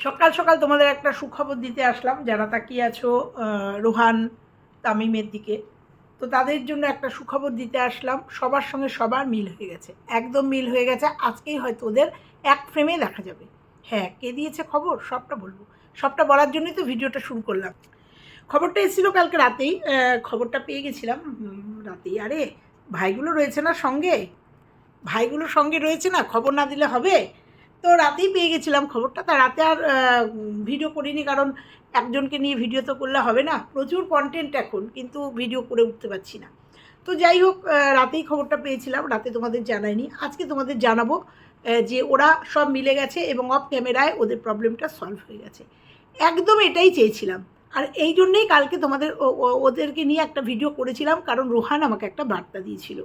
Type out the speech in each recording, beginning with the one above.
সকাল সকাল তোমাদের একটা সুখবর দিতে আসলাম। যারা তাকিয়ে আছো রোহান তামিমের দিকে, তো তাদের জন্য একটা সুখবর দিতে আসলাম। সবার সঙ্গে সবার মিল হয়ে গেছে। একদম মিল হয়ে গেছে। আজকেই হয়তো ওদের এক ফ্রেমে দেখা যাবে। হ্যাঁ কে দিয়েছে খবর? সবটা বলব। সবটা বলার জন্যই তো ভিডিওটা শুরু করলাম। খবরটা এসেছিল কালকে রাতেই। খবরটা পেয়ে গেছিলাম। রাতেই। আরে, ভাইগুলো রয়েছে না সঙ্গে? ভাইগুলো সঙ্গে রয়েছে না? খবর না দিলে হবে? তো রাতেই পেয়ে গেছিলাম খবরটা। তা রাতে আর ভিডিও করিনি কারণ একজনকে নিয়ে ভিডিও তো করলে হবে না। প্রচুর কন্টেন্ট এখন, কিন্তু ভিডিও করে উঠতে পারছি না। তো যাই হোক রাতেই খবরটা পেয়েছিলাম, রাতে তোমাদের জানাইনি। আজকে তোমাদের জানাব যে ওরা সব মিলে গেছে এবং অফ ক্যামেরায় ওদের প্রবলেমটা সলভ হয়ে গেছে। একদম এটাই চেয়েছিলাম। আর এই জন্যেই কালকে তোমাদের ওদেরকে নিয়ে একটা ভিডিও করেছিলাম, কারণ রোহান আমাকে একটা বার্তা দিয়েছিল।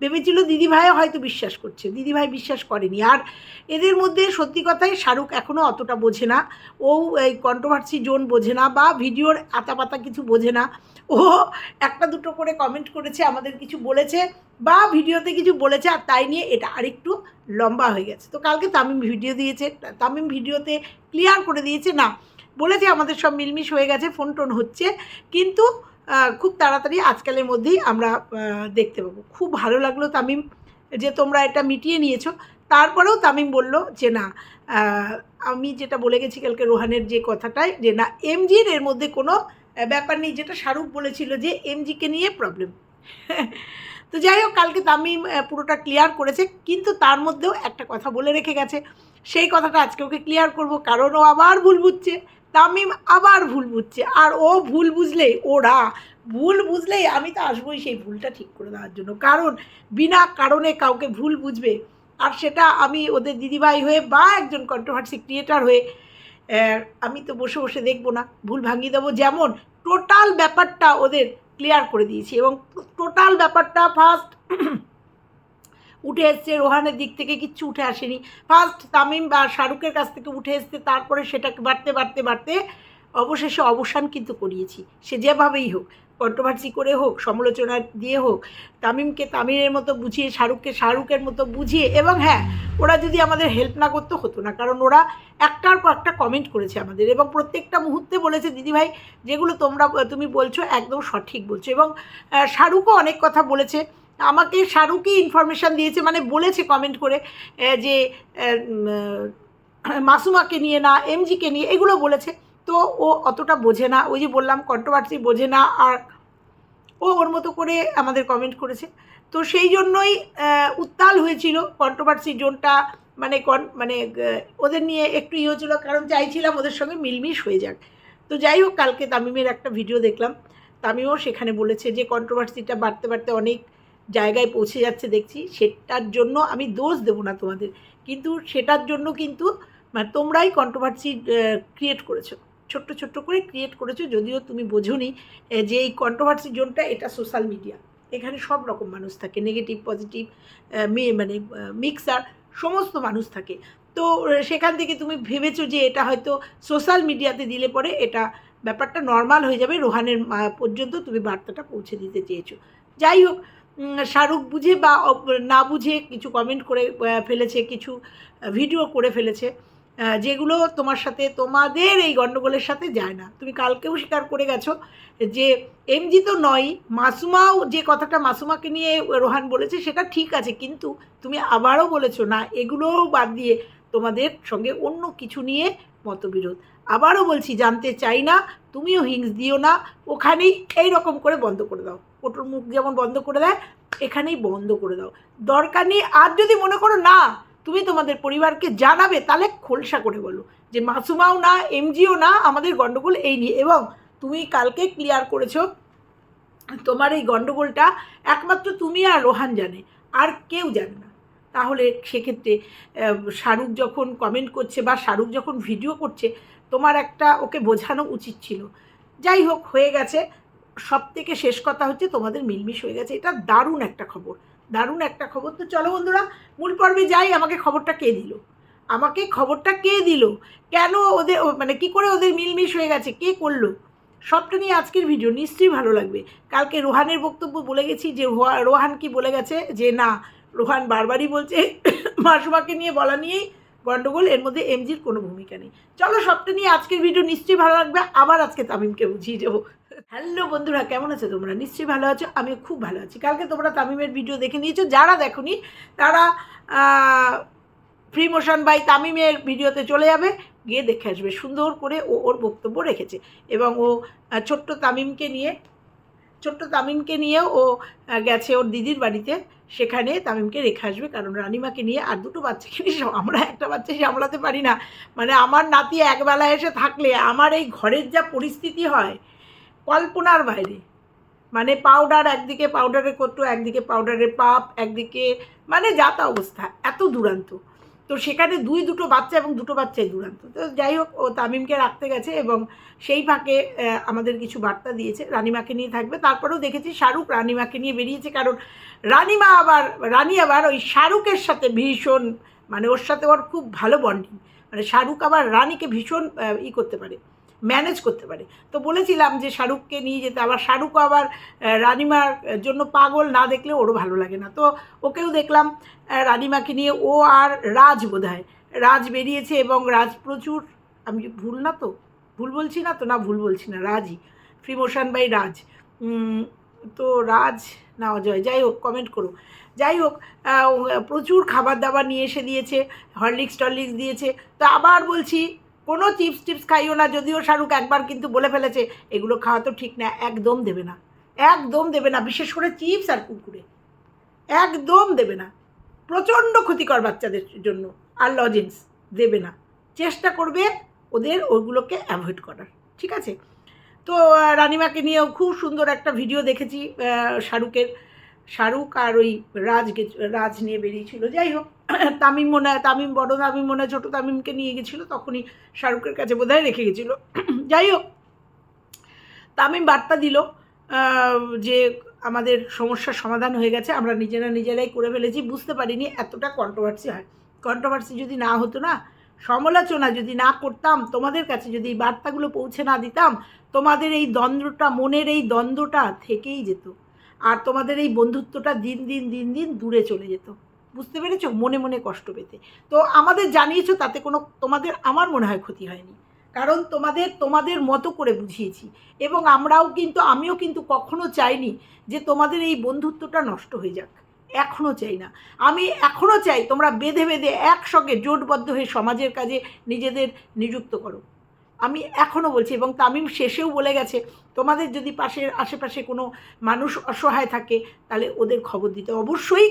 ভেবেছিল দিদিভাইও হয়তো বিশ্বাস করছে দিদিভাই বিশ্বাস করেনি। আর এদের মধ্যে সত্যি কথাই শাহরুখ এখনও অতটা বোঝে না। ও এই কন্ট্রোভার্সি জোন বোঝে না বা ভিডিওর আতাপাতা কিছু বোঝে না। ও একটা দুটো করে কমেন্ট করেছে, আমাদের কিছু বলেছে বা ভিডিওতে কিছু বলেছে, আর তাই নিয়ে এটা আরেকটু লম্বা হয়ে গেছে। তো কালকে তামিম ভিডিও দিয়েছে, তামিম ভিডিওতে ক্লিয়ার করে দিয়েছে, না বলেছে, আমাদের সব মিলমিশ হয়ে গেছে ফোন টোন হচ্ছে। কিন্তু খুব তাড়াতাড়ি আজকালের মধ্যেই আমরা দেখতে পাবো। খুব ভালো লাগল তামিম, যে তোমরা এটা মিটিয়ে নিয়েছো। তারপরেও তামিম বলল যে, না আমি যেটা বলে গেছি কালকে রোহানের যে কথাটাই, যে না, এমজির এর মধ্যে কোনো ব্যাপার নেই। যেটা শাহরুখ বলেছিল যে, এমজিকে নিয়ে প্রবলেম তো যাই হোক, কালকে তামিম পুরোটা ক্লিয়ার করেছে। কিন্তু তার মধ্যেও একটা কথা বলে রেখে গেছে। সেই কথাটা আজকে ওকে ক্লিয়ার করব। কারণ ও আবার ভুল বুঝছে। তামিম আবার ভুল বুঝছে। আর ও ভুল বুঝলেই ওরা ভুল বুঝলেই আমি তো আসবোই সেই ভুলটা ঠিক করে দেওয়ার জন্য। কারণ বিনা কারণে কাউকে ভুল বুঝবে। আর সেটা আমি ওদের দিদিভাই হয়ে বা একজন কন্ট্রোভার্সি ক্রিয়েটার হয়ে আমি তো বসে বসে দেখব না। ভুল ভাঙিয়ে দেবো। যেমন টোটাল ব্যাপারটা ওদের ক্লিয়ার করে দিয়েছি এবং টোটাল ব্যাপারটা ফার্স্ট উঠে এসছে, রোহানের দিক থেকে কিচ্ছু উঠে আসেনি। ফার্স্ট তামিম বা শাহরুখের কাছ থেকে উঠে এসছে, তারপরে সেটাকে বাড়তে বাড়তে বাড়তে অবশেষে অবসান কিন্তু করিয়েছি। সে যেভাবেই হোক কন্ট্রোভার্সি করে হোক, সমালোচনা দিয়ে হোক, তামিমকে তামিমের মতো বুঝিয়ে, শাহরুখকে শাহরুখের মতো বুঝিয়ে, এবং হ্যাঁ ওরা যদি আমাদের হেল্প না করতো হতো না, কারণ ওরা একটার পর একটা কমেন্ট করেছে আমাদের, এবং প্রত্যেকটা মুহূর্তে বলেছে দিদিভাই যেগুলো তোমরা, তুমি বলছো একদম সঠিক বলছো। এবং শাহরুখও অনেক কথা বলেছে আমাকে শাহরুখই ইনফরমেশান দিয়েছে মানে বলেছে কমেন্ট করে যে মাসুমাকে নিয়ে না, এমজিকে নিয়ে, এগুলো বলেছে। তো ও অতটা বোঝে না, ওই যে বললাম কন্ট্রোভার্সি বোঝে না, আর ও ওর মতো করে আমাদের কমেন্ট করেছে। তো সেই জন্যই উত্তাল হয়েছিল কন্ট্রোভার্সি জোনটা মানে কন মানে ওদের নিয়ে একটু ইয়ে হয়েছিল, কারণ চাইছিলাম ওদের সঙ্গে মিলমিশ হয়ে যাক। তো যাই হোক, কালকে তামিমের একটা ভিডিও দেখলাম। তামিমও সেখানে বলেছে যে কন্ট্রোভার্সিটা বাড়তে বাড়তে অনেক জায়গায় পৌঁছে যাচ্ছে দেখছি, সেটার জন্য আমি দোষ দেবো না তোমাদের। কিন্তু সেটার জন্য কিন্তু মানে তোমরাই কন্ট্রোভার্সি ক্রিয়েট করেছ। ছোট্ট ছোট্ট করে ক্রিয়েট করেছ, যদিও তুমি বোঝোনি যে এই কন্ট্রোভার্সি জোনটা এটা সোশ্যাল মিডিয়া এখানে সব রকম মানুষ থাকে নেগেটিভ পজিটিভ মানে মিক্সার সমস্ত মানুষ থাকে। তো সেখান থেকে তুমি ভেবেছো যে এটা হয়তো সোশ্যাল মিডিয়াতে দিলে পরে এটা ব্যাপারটা নর্মাল হয়ে যাবে, রোহানের পর্যন্ত তুমি বার্তাটা পৌঁছে দিতে চেয়েছো। যাই হোক শাহরুখ বুঝে বা না বুঝে কিছু কমেন্ট করে ফেলেছে, কিছু ভিডিও করে ফেলেছে যেগুলো তোমার সাথে, তোমাদের এই গণ্ডগোলের সাথে যায় না। তুমি কালকেও স্বীকার করে গেছো যে, এমজি তো নয়, মাসুমাও যে কথাটা মাসুমাকে নিয়ে রোহান বলেছে সেটা ঠিক আছে, কিন্তু তুমি আবারও বলেছ না, এগুলোও বাদ দিয়ে তোমাদের সঙ্গে অন্য কিছু নিয়ে মতবিরোধ। আবারও বলছি, জানতে চাই না, তুমিও হিংস দিও না, ওখানেই এই রকম করে বন্ধ করে দাও। ওটোর মুখ যেমন বন্ধ করে দেয়, এখানেই বন্ধ করে দাও। দরকার নেই, আর যদি মনে করো না, তুমি তোমাদের পরিবারকে জানাবে, তাহলে খোলসা করে বলো যে মাসুমাও না, এমজিও না, আমাদের গণ্ডগোল এই নিয়ে। এবং তুমি কালকে ক্লিয়ার করেছ, তোমার এই গণ্ডগোলটা একমাত্র তুমি আর রোহান জানে, আর কেউ জানে না। তাহলে সেক্ষেত্রে শাহরুখ যখন কমেন্ট করছে বা শাহরুখ যখন ভিডিও করছে, তোমার একটা ওকে বোঝানো উচিত ছিল। যাই হোক, হয়ে গেছে। সব থেকে শেষ কথা হচ্ছে তোমাদের মিলমিশ হয়ে গেছে। এটা দারুণ একটা খবর। দারুণ একটা খবর। তো চলো বন্ধুরা, মূল পর্বে যাই, আমাকে খবরটা কে দিল? আমাকে খবরটা কে দিল? কেন ওদের মানে কি করে ওদের মিলমিশ হয়ে গেছে? কে করল? সবটা নিয়ে আজকের ভিডিও নিশ্চয়ই ভালো লাগবে। কালকে রোহানের বক্তব্য বলে গেছি যে রোহা- রোহান কি বলে গেছে? যে, না, রোহান বারবারই বলছে, মাসুমাকে নিয়ে বলা নিয়েই গন্ডগোল, এর মধ্যে এমজির কোনো ভূমিকা নেই। চলো সবটা নিয়ে আজকের ভিডিও নিশ্চয়ই ভালো লাগবে, আবার আজকে তামিমকে বুঝিয়ে দেবো। হ্যালো বন্ধুরা, কেমন আছো তোমরা? নিশ্চয়ই ভালো আছো আমি খুব ভালো আছি। কালকে তোমরা তামিমের ভিডিও দেখে নিয়েছো, যারা দেখোনি, তারা ফ্রি মোশন বাই তামিমের ভিডিওতে চলে যাবে, গিয়ে দেখে আসবে। সুন্দর করে ও ওর বক্তব্য রেখেছে। এবং ও ছোট্ট তামিমকে নিয়ে, ছোট্ট তামিমকে নিয়ে ও গেছে ওর দিদির বাড়িতে। সেখানে তামিমকে রেখে আসবে, কারণ রানিমাকে নিয়ে আর দুটো বাচ্চাকে নিয়ে আমরা একটা বাচ্চা সামলাতে পারি না। মানে আমার নাতি একবেলা এসে থাকলে আমার এই ঘরের যা পরিস্থিতি হয়, কল্পনার বাইরে। মানে পাউডার একদিকে পাউডারের কত একদিকে পাউডারের পাপ, একদিকে মানে যাতা অবস্থা, এত দুরান্ত। তো সেখানে দুই দুটো বাচ্চা এবং দুটো বাচ্চাই দুরান্ত। তো যাই হোক, ও তামিমকে রাখতে গেছে এবং সেই ফাঁকে আমাদের কিছু বার্তা দিয়েছে। রানিমাকে নিয়ে থাকবে। তারপরেও দেখেছি শাহরুখ রানিমাকে নিয়ে বেরিয়েছে কারণ রানিমা আবার, রানি আবার ওই শাহরুখের সাথে ভীষণ মানে ওর সাথে ওর খুব ভালো বন্ডিং মানে শাহরুখ আবার রানিকে ভীষণ ই করতে পারে। ম্যানেজ করতে পারে। তো বলেছিলাম যে শাহরুখকে নিয়ে যেতে, আবার শাহরুখ আবার রানিমার জন্য পাগল না দেখলে ওরও ভালো লাগে না। তো ওকেও দেখলাম রানিমাকে নিয়ে ও আর রাজ বোধহয়, রাজ বেরিয়েছে এবং রাজ প্রচুর, আমি ভুল না তো? ভুল বলছি না তো? না, ভুল বলছি না, রাজই। Free motion by Raj. তো রাজ, না, অজয়, যাই হোক কমেন্ট করো। যাই হোক প্রচুর খাবার দাবার নিয়ে এসে দিয়েছে, হরলিক্স টরলিক্স দিয়েছে। তো আবার বলছি কোনো চিপস টিপস খাইও না, যদিও শাহরুখ একবার কিন্তু বলে ফেলেছে, এগুলো খাওয়া তো ঠিক না, একদম দেবে না। একদম দেবে না, বিশেষ করে চিপস আর কুকুরে একদম দেবে না। প্রচণ্ড ক্ষতিকর বাচ্চাদের জন্য, আর লজেন্স দেবে না। চেষ্টা করবে ওদের ওইগুলোকে অ্যাভয়েড করার, ঠিক আছে? তো রানিমাকে নিয়েও খুব সুন্দর একটা ভিডিও দেখেছি শাহরুখের, শাহরুখ আর ওই রাজ রাজ নিয়ে বেরিয়েছিল, যাই হোক। তামিম মনে হয়, তামিম বড় তামিম মনে হয়, ছোটো তামিমকে নিয়ে গেছিল, তখনই শাহরুখের কাছে বোধহয় রেখে গেছিল। যাই হোক, তামিম বার্তা দিল যে আমাদের সমস্যার সমাধান হয়ে গেছে, আমরা নিজেরা নিজেরাই করে ফেলেছি, বুঝতে পারিনি এতটা কন্ট্রোভার্সি হয়। কন্ট্রোভার্সি যদি না হতো না, সমালোচনা যদি না করতাম, তোমাদের কাছে যদি এই বার্তাগুলো পৌঁছে না দিতাম, তোমাদের এই দ্বন্দ্বটা, মনের এই দ্বন্দ্বটা থেকেই যেত। আর তোমাদের এই বন্ধুত্বটা দিন দিন দিন দিন দূরে চলে যেত। বুঝতে পেরেছ? মনে মনে কষ্ট পেতে। তো আমাদের জানিয়েছো, তাতে কোনো তোমাদের, আমার মনে হয় ক্ষতি হয়নি। কারণ তোমাদের তোমাদের মতো করে বুঝিয়েছি। এবং আমরাও কিন্তু, আমিও কিন্তু কখনো চাইনি যে তোমাদের এই বন্ধুত্বটা নষ্ট হয়ে যাক। এখনও চাই না। আমি এখনও চাই তোমরা বেঁধে বেঁধে একসঙ্গে জোটবদ্ধ হয়ে সমাজের কাজে নিজেদের নিযুক্ত করো। আমি এখনও বলছি এবং তামিম শেষেও বলে গেছে, তোমাদের যদি পাশের আশেপাশে কোনো মানুষ অসহায় থাকে, তাহলে ওদের খবর দিতে। অবশ্যই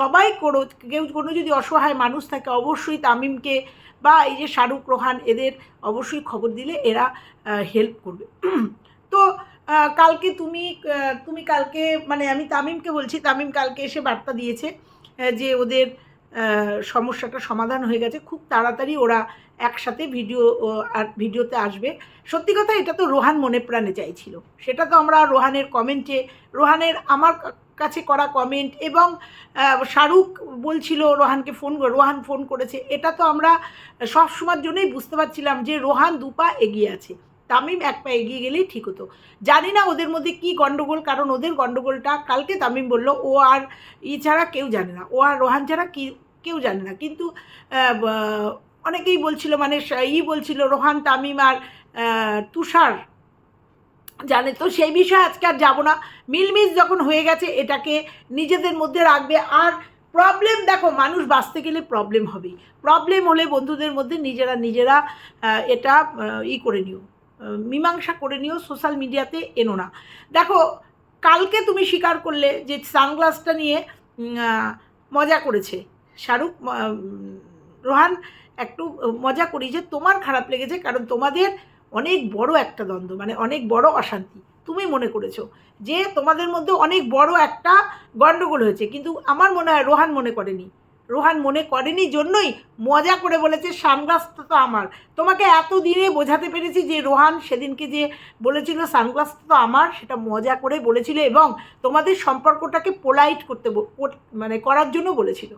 সবাই করো, কেউ কোনো যদি অসহায় মানুষ থাকে, অবশ্যই তামিমকে বা এই যে শাহরুখ রোহান, এদের অবশ্যই খবর দিলে এরা হেল্প করবে। তো কালকে তুমি তুমি কালকে মানে আমি তামিমকে বলছি, তামিম কালকে এসে বার্তা দিয়েছে যে ওদের সমস্যাটা সমাধান হয়ে গেছে। খুব তাড়াতাড়ি ওরা একসাথে ভিডিও আর ভিডিওতে আসবে। সত্যি কথা, এটা তো রোহান মনে প্রাণে চাইছিল। সেটা তো আমরা রোহানের কমেন্টে রোহানের আমার কাছে করা কমেন্ট এবং শাহরুখ বলছিল রোহানকে ফোন রোহান ফোন করেছে। এটা তো আমরা সব সময়ের জন্যই বুঝতে পারছিলাম যে রোহান দুপা এগিয়ে আছে। তামিম এক পা এগিয়ে গেলেই ঠিক হতো। জানি না ওদের মধ্যে কি গণ্ডগোল কারণ ওদের গণ্ডগোলটা কালকে তামিম বলল, ও আর ই ছাড়া কেউ জানে না। ও আর রোহান ছাড়া কি, কেউ জানে না। কিন্তু অনেকেই বলছিল মানে ই বলছিল, রোহান, তামিম আর তুষার জানে। তো সেই বিষয়ে আজকে আর যাব না। মিলমিস যখন হয়ে গেছে, এটাকে নিজেদের মধ্যে রাখবে। আর প্রবলেম দেখো, মানুষ বাঁচতে গেলে প্রবলেম হবেই। প্রবলেম হলে বন্ধুদের মধ্যে নিজেরা নিজেরা এটা ই করে নিও। মীমাংসা করে নিও সোশ্যাল মিডিয়াতে এনো না। দেখো, কালকে তুমি স্বীকার করলে যে সানগ্লাসটা নিয়ে মজা করেছে। শাহরুখ রোহান একটু মজা করি যে তোমার খারাপ লেগেছে কারণ তোমাদের অনেক বড় একটা দ্বন্দ্ব মানে অনেক বড় অশান্তি। তুমি মনে করেছ যে তোমাদের মধ্যে অনেক বড় একটা গণ্ডগোল হয়েছে, কিন্তু আমার মনে হয় রোহান মনে করেনি। রোহান মনে করেনি জন্যই মজা করে বলেছে, সানগ্লাসটা তো আমার। তোমাকে এত দিনে বোঝাতে পেরেছি যে রোহান সেদিনকে যে বলেছিল, সানগ্লাসটা তো আমার, সেটা মজা করে বলেছিল এবং তোমাদের সম্পর্কটাকে পোলাইট করতে মানে করার জন্য বলেছিল।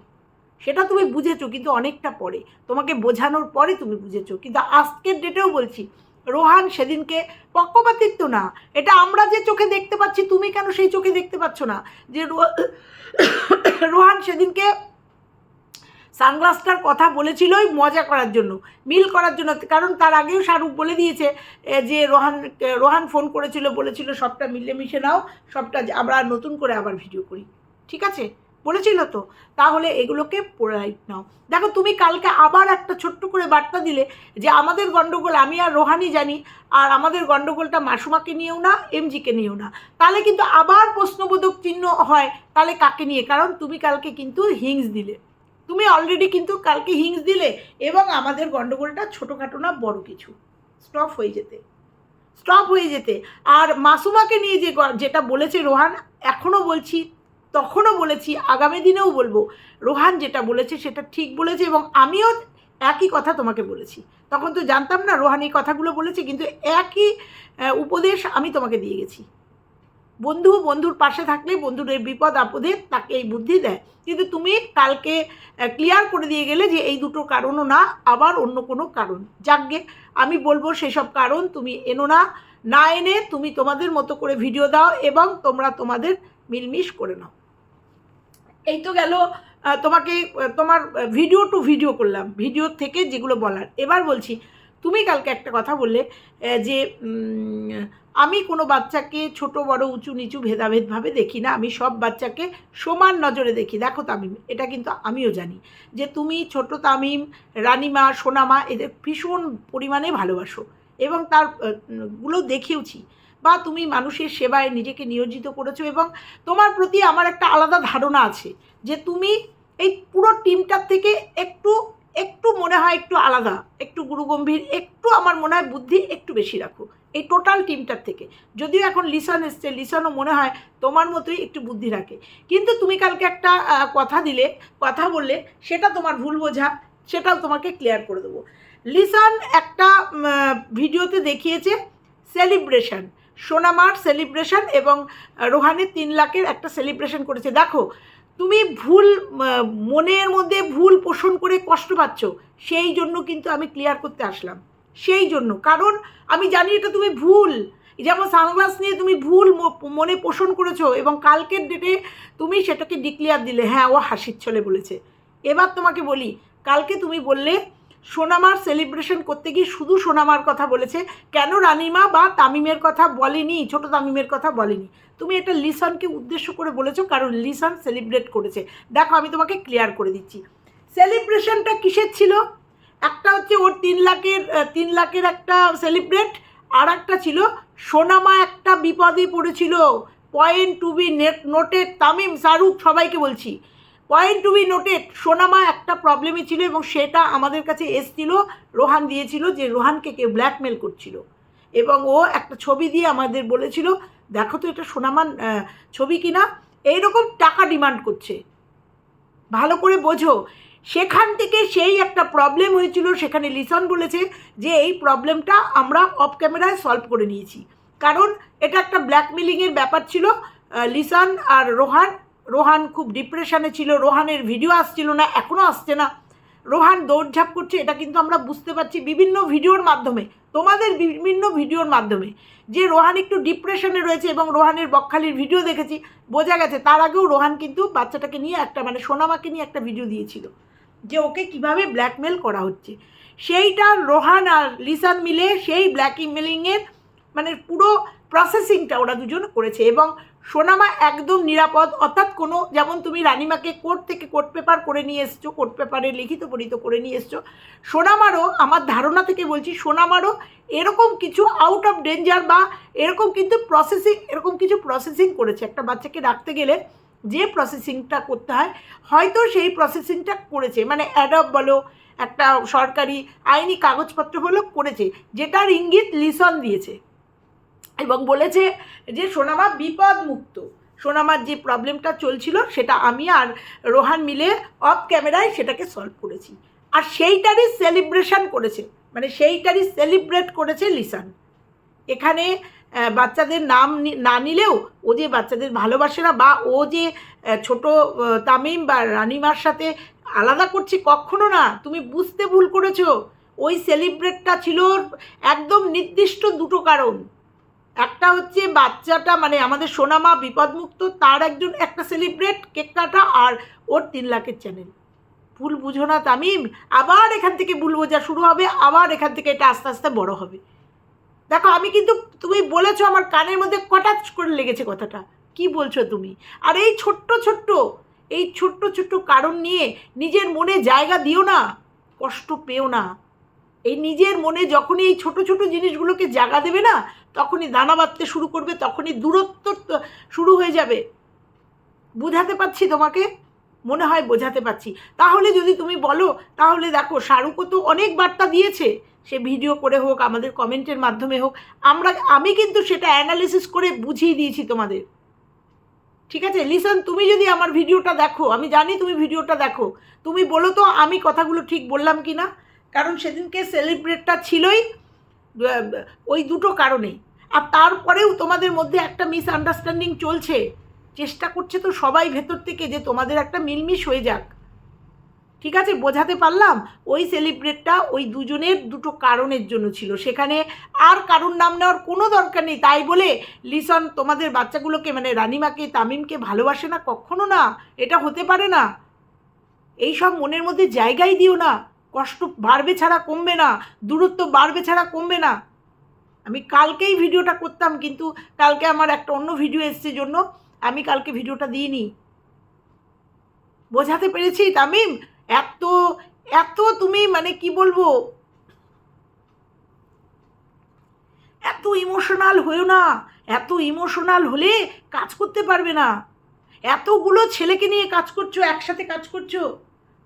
সেটা তুমি বুঝেছ কিন্তু অনেকটা পরে। তোমাকে বোঝানোর পরে তুমি বুঝেছ। কিন্তু আজকের ডেটেও বলছি, রোহান সেদিনকে পক্ষপাতিত্ব না। এটা আমরা যে চোখে দেখতে পাচ্ছি, তুমি কেন সেই চোখে দেখতে পাচ্ছ না? যে রোহান সেদিনকে সানগ্লাসটার কথা বলেছিল ওই মজা করার জন্য, মিল করার জন্য। কারণ তার আগেও শাহরুখ বলে দিয়েছে যে রোহান রোহান ফোন করেছিল, বলেছিল, সবটা মিলে মিশে নাও, সবটা আমরা নতুন করে আবার ভিডিও করি। ঠিক আছে? বলেছিল তো, তাহলে এগুলোকে পোলাইট নাও। দেখো, তুমি কালকে আবার একটা ছোট্ট করে বার্তা দিলে যে আমাদের গণ্ডগোল আমি আর রোহানি জানি, আর আমাদের গণ্ডগোলটা মাসুমাকে নিয়েও না, এমজিকে নিয়েও না। তাহলে কিন্তু আবার প্রশ্নবোধক চিহ্ন হয়, তাহলে কাকে নিয়ে? কারণ তুমি কালকে কিন্তু হিংস দিলে। তুমি অলরেডি কিন্তু কালকে হিংস দিলে, এবং আমাদের গণ্ডগোলটা ছোটোখাটো না, বড় কিছু। স্টপ হয়ে যেতে। স্টপ হয়ে যেতে। আর মাসুমাকে নিয়ে যে যেটা বলেছে রোহান এখনও বলছি তখনও বলেছি, আগামী দিনেও বলব। রোহান যেটা বলেছে সেটা ঠিক বলেছে এবং আমিও একই কথা তোমাকে বলেছি। তখন তো জানতাম না রোহান এই কথাগুলো বলেছে, কিন্তু একই উপদেশ আমি তোমাকে দিয়ে গেছি। বন্ধু বন্ধুর পাশে থাকলে বন্ধুর বিপদ, আপদে তাকে এই বুদ্ধি দেয়। কিন্তু তুমি কালকে ক্লিয়ার করে দিয়ে গেলে যে এই দুটো কারণও না, আবার অন্য কোনো কারণ। যাকগে, আমি বলব সেসব কারণ তুমি এনো না না এনে তুমি তোমাদের মতো করে ভিডিও দাও এবং তোমরা তোমাদের মিলমিশ করে নাও। এই তো গেল তোমাকে তোমার ভিডিও টু ভিডিও করলাম ভিডিও থেকে যেগুলো বলার। এবার বলছি, তুমি কালকে একটা কথা বললে যে আমি কোনো বাচ্চাকে ছোট, বড়, উঁচু, নিচু ভেদাভেদভাবে দেখি না, আমি সব বাচ্চাকে সমান নজরে দেখি। দেখো তামিম, এটা কিন্তু আমিও জানি যে তুমি ছোট তামিম, রানিমা, সোনামা, এদের ভীষণ পরিমাণে ভালোবাসো এবং তারগুলো দেখেওছি। বা তুমি মানুষের সেবায় নিজেকে নিয়োজিত করেছ এবং তোমার প্রতি আমার একটা আলাদা ধারণা আছে যে তুমি এই পুরো টিমটার থেকে একটু একটু মনে হয় একটু আলাদা, একটু গুরুগম্ভীর, একটু আমার মনে হয় বুদ্ধি একটু বেশি রাখো। এই টোটাল টিমটার থেকে। যদিও এখন লিসন এসছে, লিসনও মনে হয় তোমার মতোই একটু বুদ্ধি রাখে। কিন্তু তুমি কালকে একটা কথা দিলে, কথা বললে, সেটা তোমার ভুল বোঝা, সেটাও তোমাকে ক্লিয়ার করে দেবো। লিসন একটা ভিডিওতে দেখিয়েছে সেলিব্রেশন সোনামার সেলিব্রেশন এবং রোহানের তিন লাখের একটা সেলিব্রেশন করেছে। দেখো, তুমি ভুল মনের মধ্যে ভুল পোষণ করে কষ্ট পাচ্ছ, সেই জন্য কিন্তু আমি ক্লিয়ার করতে আসলাম। সেই জন্য। কারণ আমি জানি এটা তুমি ভুল। যেমন সানগ্লাস নিয়ে তুমি ভুল মনে পোষণ করেছ এবং কালকের ডেটে তুমি সেটাকে ডিক্লিয়ার দিলে। হ্যাঁ ও হাসির ছলে বলেছে। এবার তোমাকে বলি, কালকে তুমি বললে সোনামার সেলিব্রেশন করতে গিয়ে শুধু সোনামার কথা বলেছে। কেন রানিমা বা তামিমের কথা বলেনি? ছোট তামিমের কথা বলেনি। তুমি এটা লিসনকে উদ্দেশ্য করে বলেছ, কারণ লিসন সেলিব্রেট করেছে। দেখো, আমি তোমাকে ক্লিয়ার করে দিচ্ছি। সেলিব্রেশনটা কিসের ছিল? একটা হচ্ছে ওর তিন লাখের তিন লাখের একটা সেলিব্রেট আর একটা ছিল সোনামা একটা বিপদে পড়েছিল। পয়েন্ট টু বি নেট নোটেড তামিম, শাহরুখ, সবাইকে বলছি। পয়েন্ট টু বি নোটেড সোনামা একটা প্রবলেমে ছিল এবং সেটা আমাদের কাছে এসছিল, রোহান দিয়েছিল যে রোহানকে কেউ ব্ল্যাকমেল করছিল। এবং ও একটা ছবি দিয়ে আমাদের বলেছিল, দেখো তো এটা সোনামান ছবি কিনা? এইরকম টাকা ডিমান্ড করছে। ভালো করে বোঝো, সেখান থেকে সেই একটা প্রবলেম হয়েছিল, সেখানে লিসন বলেছে যে এই প্রবলেমটা আমরা অফ ক্যামেরায় সলভ করে নিয়েছি। কারণ এটা একটা ব্ল্যাকমেলিংয়ের ব্যাপার ছিল লিসন আর রোহান রোহান খুব ডিপ্রেশনে ছিল, রোহানের ভিডিও আসছিল না এখনও আসছে না। রোহান দৌড়ঝাঁপ করছে, এটা কিন্তু আমরা বুঝতে পারছি বিভিন্ন ভিডিওর মাধ্যমে, তোমাদের বিভিন্ন ভিডিওর মাধ্যমে। যে রোহান একটু ডিপ্রেশনে রয়েছে এবং রোহানের বকখালির ভিডিও দেখেছি, বোঝা গেছে তার আগেও রোহান কিন্তু বাচ্চাটাকে নিয়ে একটা মানে সোনামাকে নিয়ে একটা ভিডিও দিয়েছিল, যে ওকে কীভাবে ব্ল্যাকমেল করা হচ্ছে। সেইটা রোহান আর লিসান মিলে সেই ব্ল্যাকমেলিংয়ের মানে পুরো প্রসেসিংটা ওরা দুজন করেছে এবং সোনামা একদম নিরাপদ, অর্থাৎ কোনো, যেমন তুমি রানিমাকে কোর্ট থেকে কোর্ট পেপার করে নিয়ে এসছো, কোর্ট পেপারে লিখিত পরিত করে নিয়ে এসছো, সোনামারও, আমার ধারণা থেকে বলছি, সোনামারও এরকম কিছু আউট অফ ডেঞ্জার বা এরকম কিন্তু প্রসেসিং এরকম কিছু প্রসেসিং করেছে। একটা বাচ্চাকে রাখতে গেলে যে প্রসেসিংটা করতে হয়, হয়তো সেই প্রসেসিংটা করেছে। মানে অ্যাডপ বলো, একটা সরকারি আইনি কাগজপত্র হলো করেছে, যেটার ইঙ্গিত লিসন দিয়েছে। এবং বলেছে যে সোনামা বিপদ মুক্ত। সোনামার যে প্রবলেমটা চলছিল, সেটা আমি আর রোহান মিলে অফ ক্যামেরায় সেটাকে সলভ করেছি। আর সেইটারই সেলিব্রেশন করেছে মানে সেইটারই সেলিব্রেট করেছে লিসান। এখানে বাচ্চাদের নাম নি- নিলেও ও যে বাচ্চাদের ভালোবাসে না, বা ও যে ছোট তামিম বা রানিমার সাথে আলাদা করছে কখনো না, তুমি বুঝতে ভুল করেছ। ওই সেলিব্রেটটা ছিল একদম নির্দিষ্ট দুটো কারণ। একটা হচ্ছে বাচ্চাটা মানে আমাদের সোনামা বিপদমুক্ত, তার একজন একটা সেলিব্রেট কেক কাটা আর ওর তিন লাখের চ্যানেল ভুল বুঝো না তামিম, আবার এখান থেকে ভুল বোঝা শুরু হবে, আবার এখান থেকে এটা আস্তে আস্তে বড় হবে। দেখো, আমি কিন্তু, তুমি বলেছ আমার কানের মধ্যে কটাচ করে লেগেছে কথাটা। কি বলছো তুমি? আর এই ছোট্ট ছোট্ট, এই ছোট্ট ছোট্ট কারণ নিয়ে নিজের মনে জায়গা দিও না, কষ্ট পেও না। এই নিজের মনে যখনই এই ছোট ছোট জিনিসগুলোকে জায়গা দেবে না তখনই দানা বাঁধতে শুরু করবে, তখনই দূরত্ব শুরু হয়ে যাবে। বোঝাতে পারছি তোমাকে? মনে হয় বোঝাতে পারছি। তাহলে যদি তুমি বলো, তাহলে দেখো, শাহরুখও তো অনেক বার্তা দিয়েছে। সে ভিডিও করে হোক, আমাদের কমেন্টের মাধ্যমে হোক, আমরা, আমি কিন্তু সেটা অ্যানালিসিস করে বুঝিয়ে দিয়েছি তোমাদের। ঠিক আছে? লিসন, তুমি যদি আমার ভিডিওটা দেখো, আমি জানি তুমি ভিডিওটা দেখো। তুমি বলো তো আমি কথাগুলো ঠিক বললাম কি না কারণ সেদিনকে সেলিব্রেটটা ছিলই। ওই দুটো কারণেই। আর তারপরেও তোমাদের মধ্যে একটা মিসআন্ডারস্ট্যান্ডিং চলছে। চেষ্টা করছে তো সবাই ভেতর থেকে যে তোমাদের একটা মিলমিশ হয়ে যাক। ঠিক আছে? বোঝাতে পারলাম? ওই সেলিব্রেটটা ওই দুজনের দুটো কারণের জন্য ছিল। সেখানে আর কারণ নাম নেওয়ার কোনো দরকার নেই। তাই বলে, লিসন, তোমাদের বাচ্চাগুলোকে মানে রানিমাকে, তামিমকে ভালোবাসে না? কখনো না? এটা হতে পারে না? এই সব মনের মধ্যে জায়গাই দিও না। কষ্ট বাড়বে ছাড়া কমবে না, দূরত্ব বাড়বে ছাড়া কমবে না। আমি কালকেই ভিডিওটা করতাম, কিন্তু কালকে আমার একটা অন্য ভিডিও এসছে জন্য, আমি কালকে ভিডিওটা দিইনি। বোঝাতে পেরেছি তামিম এত এত তুমি মানে কি বলব? এত ইমোশনাল হয়েও না, এত ইমোশনাল হলে কাজ করতে পারবে না। এতগুলো ছেলেকে নিয়ে কাজ করছ, একসাথে কাজ করছ।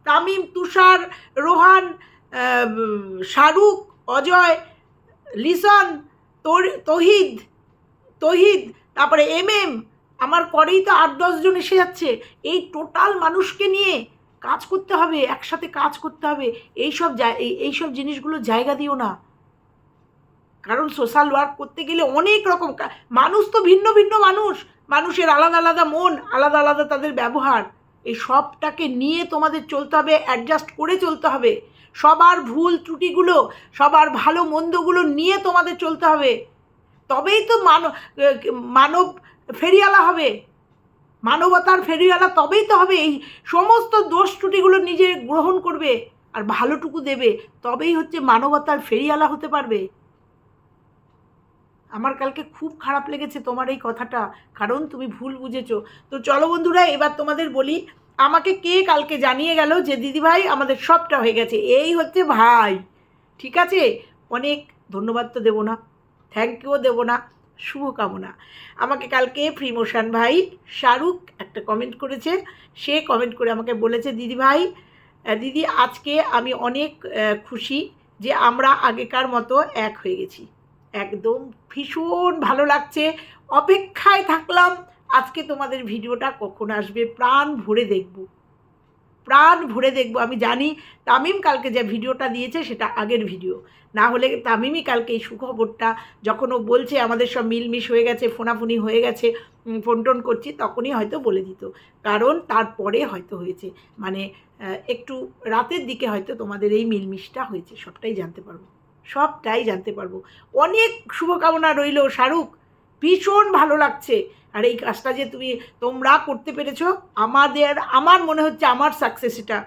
তামিম, তুষার, রোহান শাহরুখ, অজয়, লিসন তহিদ তহিদ, তারপরে এম এম আমার পরেই তো আট দশজন এসে যাচ্ছে। এই টোটাল মানুষকে নিয়ে কাজ করতে হবে, একসাথে কাজ করতে হবে। এইসব এইসব জিনিসগুলো জায়গা দিও না। কারণ সোশ্যাল ওয়ার্ক করতে গেলে অনেক রকম মানুষ তো ভিন্ন ভিন্ন মানুষ। মানুষের আলাদা আলাদা মন, আলাদা আলাদা তাদের ব্যবহার। এই সবটাকে নিয়ে তোমাদের চলতে হবে অ্যাডজাস্ট করে চলতে হবে। সবার ভুল ত্রুটিগুলো, সবার ভালো মন্দগুলো নিয়ে তোমাদের চলতে হবে। তবেই তো মানব মানব ফেরিওয়ালা হবে। মানবতার ফেরিওয়ালা তবেই তো হবে। এই সমস্ত দোষ ত্রুটিগুলো নিজে গ্রহণ করবে আর ভালোটুকু দেবে। তবেই হচ্ছে মানবতার ফেরিওয়ালা হতে পারবে। আমার কালকে খুব খারাপ লেগেছে তোমার এই কথাটা, কারণ তুমি ভুল বুঝেছ। তো চলো বন্ধুরা, এবার তোমাদের বলি, আমাকে কে কালকে জানিয়ে গেল যে দিদিভাই আমাদের সবটা হয়ে গেছে? এই হচ্ছে ভাই। ঠিক আছে? অনেক ধন্যবাদ তো দেবো না। থ্যাংক ইউ দেবো না। শুভকামনা। আমাকে কালকে প্রিমোশন ভাই শাহরুখ একটা কমেন্ট করেছে। সে কমেন্ট করে আমাকে বলেছে দিদি ভাই দিদি, আজকে আমি অনেক খুশি যে আমরা আগেকার মতো এক হয়ে গেছি। একদম ভীষণ ভালো লাগছে। অপেক্ষায় থাকলাম, আজকে তোমাদের ভিডিওটা কখন আসবে? প্রাণ ভরে দেখব। প্রাণ ভরে দেখব। আমি জানি তামিম কালকে যে ভিডিওটা দিয়েছে সেটা আগের ভিডিও। না হলে তামিমই কালকে এই সুখবরটা, যখন ও বলছে আমাদের সব মিলমিশ হয়ে গেছে, ফোনাফুনি হয়ে গেছে ফোন টোন করছি, তখনই হয়তো বলে দিত। কারণ তারপরে হয়তো হয়েছে। মানে একটু রাতের দিকে হয়তো তোমাদের এই মিলমিশটা হয়েছে, সবটাই জানতে পারব। সবটাই জানতে পারব। অনেক শুভকামনা রইল, শাহরুখ। ভীষণ ভালো লাগছে। আর এই কাজটা যে তুমি, তোমরা করতে পেরেছ, আমাদের, আমার মনে হচ্ছে আমার সাকসেস এটা।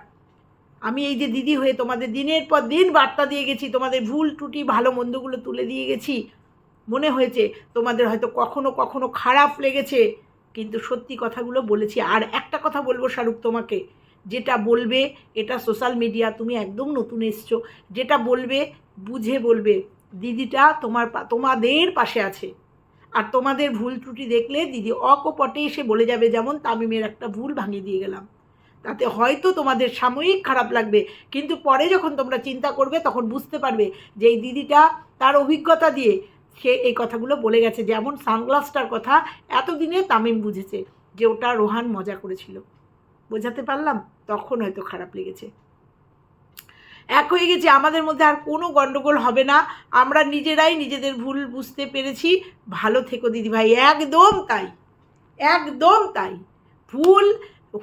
আমি এই যে দিদি হয়ে তোমাদের দিনের পর দিন বার্তা দিয়ে গেছি, তোমাদের ভুল, ত্রুটি, ভালো, মন্দগুলো তুলে দিয়ে গেছি। মনে হয়েছে তোমাদের হয়তো কখনো কখনো খারাপ লেগেছে, কিন্তু সত্যি কথাগুলো বলেছি। আর একটা কথা বলব শাহরুখ তোমাকে, যেটা বলবে, এটা সোশ্যাল মিডিয়া তুমি একদম নতুন এসছো। যেটা বলবে বুঝে বলবে, দিদিটা তোমার তোমাদের পাশে আছে। আর তোমাদের ভুল ত্রুটি দেখলে দিদি অকপটে এসে বলে যাবে, যেমন তামিমের একটা ভুল ভাঙিয়ে দিয়ে গেলাম। তাতে হয়তো তোমাদের সাময়িক খারাপ লাগবে, কিন্তু পরে যখন তোমরা চিন্তা করবে, তখন বুঝতে পারবে যে এই দিদিটা তার অভিজ্ঞতা দিয়ে সে এই কথাগুলো বলে গেছে। যেমন সানগ্লাসটার কথা এতদিনে তামিম বুঝেছে যে ওটা রোহান মজা করেছিল। বোঝাতে পারলাম? তখন হয়তো খারাপ লেগেছে। এক হয়ে গেছে, আমাদের মধ্যে আর কোনো গণ্ডগোল হবে না। আমরা নিজেরাই নিজেদের ভুল বুঝতে পেরেছি। ভালো থেকো দিদিভাই, একদম তাই একদম তাই। ভুল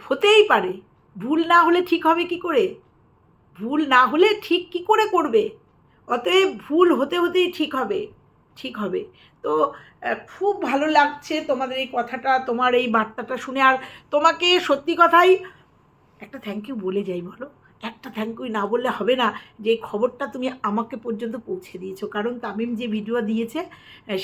হতেই পারে, ভুল না হলে ঠিক হবে কি করে? ভুল না হলে ঠিক কি করে করবে? অতএব ভুল হতে হতেই ঠিক হবে ঠিক হবে। তো খুব ভালো লাগছে তোমাদের এই কথাটা, তোমার এই বার্তাটা শুনে। আর তোমাকে সত্যি কথাই একটা থ্যাংক ইউ বলে যাই বলো। একটা থ্যাংক ইউ না বললে হবে না। যে খবরটা তুমি আমাকে পর্যন্ত পৌঁছে দিয়েছ। কারণ তামিম যে ভিডিও দিয়েছে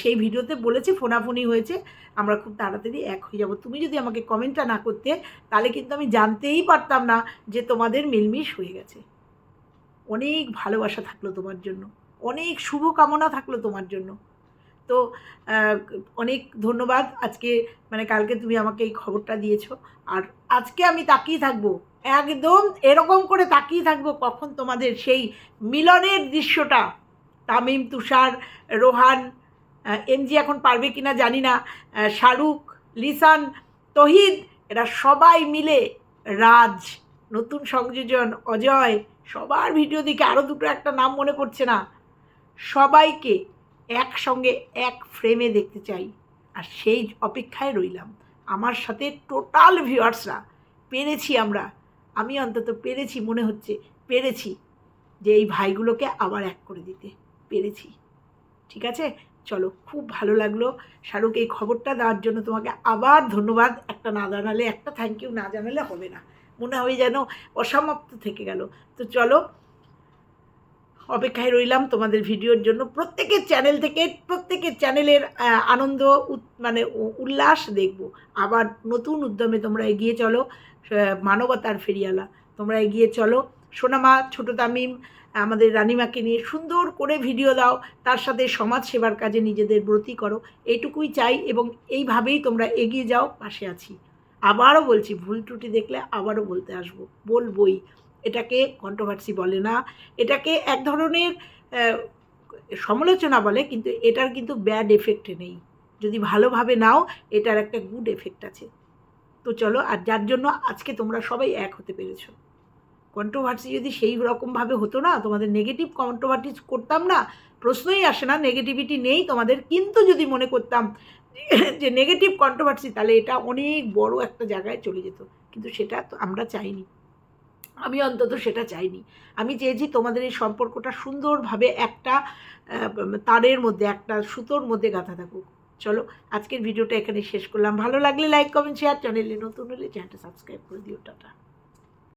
সেই ভিডিওতে বলেছে, ফোনাফোনি হয়েছে। আমরা খুব তাড়াতাড়ি এক হয়ে যাব। তুমি যদি আমাকে কমেন্টটা না করতে, তাহলে কিন্তু আমি জানতেই পারতাম না যে তোমাদের মিলমিশ হয়ে গেছে। অনেক ভালোবাসা থাকল তোমার জন্য। অনেক শুভকামনা থাকল তোমার জন্য। তো অনেক ধন্যবাদ। আজকে মানে কালকে তুমি আমাকে এই খবরটা দিয়েছ। আর আজকে আমি তাকিয়ে থাকব, একদম এরকম করে তাকিয়ে থাকব কখন তোমাদের সেই মিলনের দৃশ্যটা। তামিম, তুষার, রোহান এমজি এখন পারবে কি না জানি না। শাহরুখ, লিসান, তহিদ, এরা সবাই মিলে রাজ, নতুন সংযোজন, অজয়, সবার ভিডিও দিকে আরও দুটো একটা নাম মনে পড়ছে না। সবাইকে একসঙ্গে এক ফ্রেমে দেখতে চাই। আর সেই অপেক্ষায় রইলাম। আমার সাথে টোটাল ভিউয়ার্সরা পেরেছি আমরা। আমি অন্তত পেরেছি, মনে হচ্ছে, পেরেছি যে এই ভাইগুলোকে আবার এক করে দিতে। পেরেছি। ঠিক আছে? চলো, খুব ভালো লাগল। শাহরুখ, এই খবরটা দেওয়ার জন্য তোমাকে আবার ধন্যবাদ। একটা না জানালে, একটা থ্যাংক ইউ না জানালে হবে না। মনে হয় যেন অসমাপ্ত থেকে গেল। তো চলো অপেক্ষায় রইলাম তোমাদের ভিডিওর জন্য। প্রত্যেকের চ্যানেল থেকে প্রত্যেকের চ্যানেলের আনন্দ মানে উল্লাস দেখব। আবার নতুন উদ্যমে তোমরা এগিয়ে চলো মানবতার ফেরিয়ালা তোমরা এগিয়ে চলো। সোনামা, ছোট তামিম, আমাদের রানিমাকে নিয়ে সুন্দর করে ভিডিও দাও। তার সাথে সমাজ সেবার কাজে নিজেদের ব্রতী করো। এইটুকুই চাই এবং এইভাবেই তোমরা এগিয়ে যাও, পাশে আছি। আবারও বলছি, ভুল ত্রুটি দেখলে আবারও বলতে আসব। বলবই। এটাকে কন্ট্রোভার্সি বলে না। এটাকে এক ধরনের সমালোচনা বলে, কিন্তু এটার কিন্তু ব্যাড এফেক্ট নেই। যদি ভালোভাবে নাও, এটার একটা গুড এফেক্ট আছে। তো চলো, আর যার জন্য আজকে তোমরা সবাই এক হতে পেরেছ। কন্ট্রোভার্সি যদি সেই রকমভাবে হতো না, তোমাদের নেগেটিভ কন্ট্রোভার্সি করতাম না, প্রশ্নই আসে না নেগেটিভিটি নেই তোমাদের। কিন্তু যদি মনে করতাম যে নেগেটিভ কন্ট্রোভার্সি তাহলে এটা অনেক বড় একটা জায়গায় চলে যেত। কিন্তু সেটা তো আমরা চাইনি। আমি অন্তত সেটা চাইনি। আমি চেয়েছি তোমাদের এই সম্পর্কটা সুন্দরভাবে একটা তারের মধ্যে, একটা সুতোর মধ্যে গাঁথা থাকুক। চলো, আজকের ভিডিওটা এখানে শেষ করলাম। ভালো লাগলে লাইক কমেন্ট শেয়ার চ্যানেলে নতুন হলে চ্যানেলটা সাবস্ক্রাইব করে দিও। টাটা।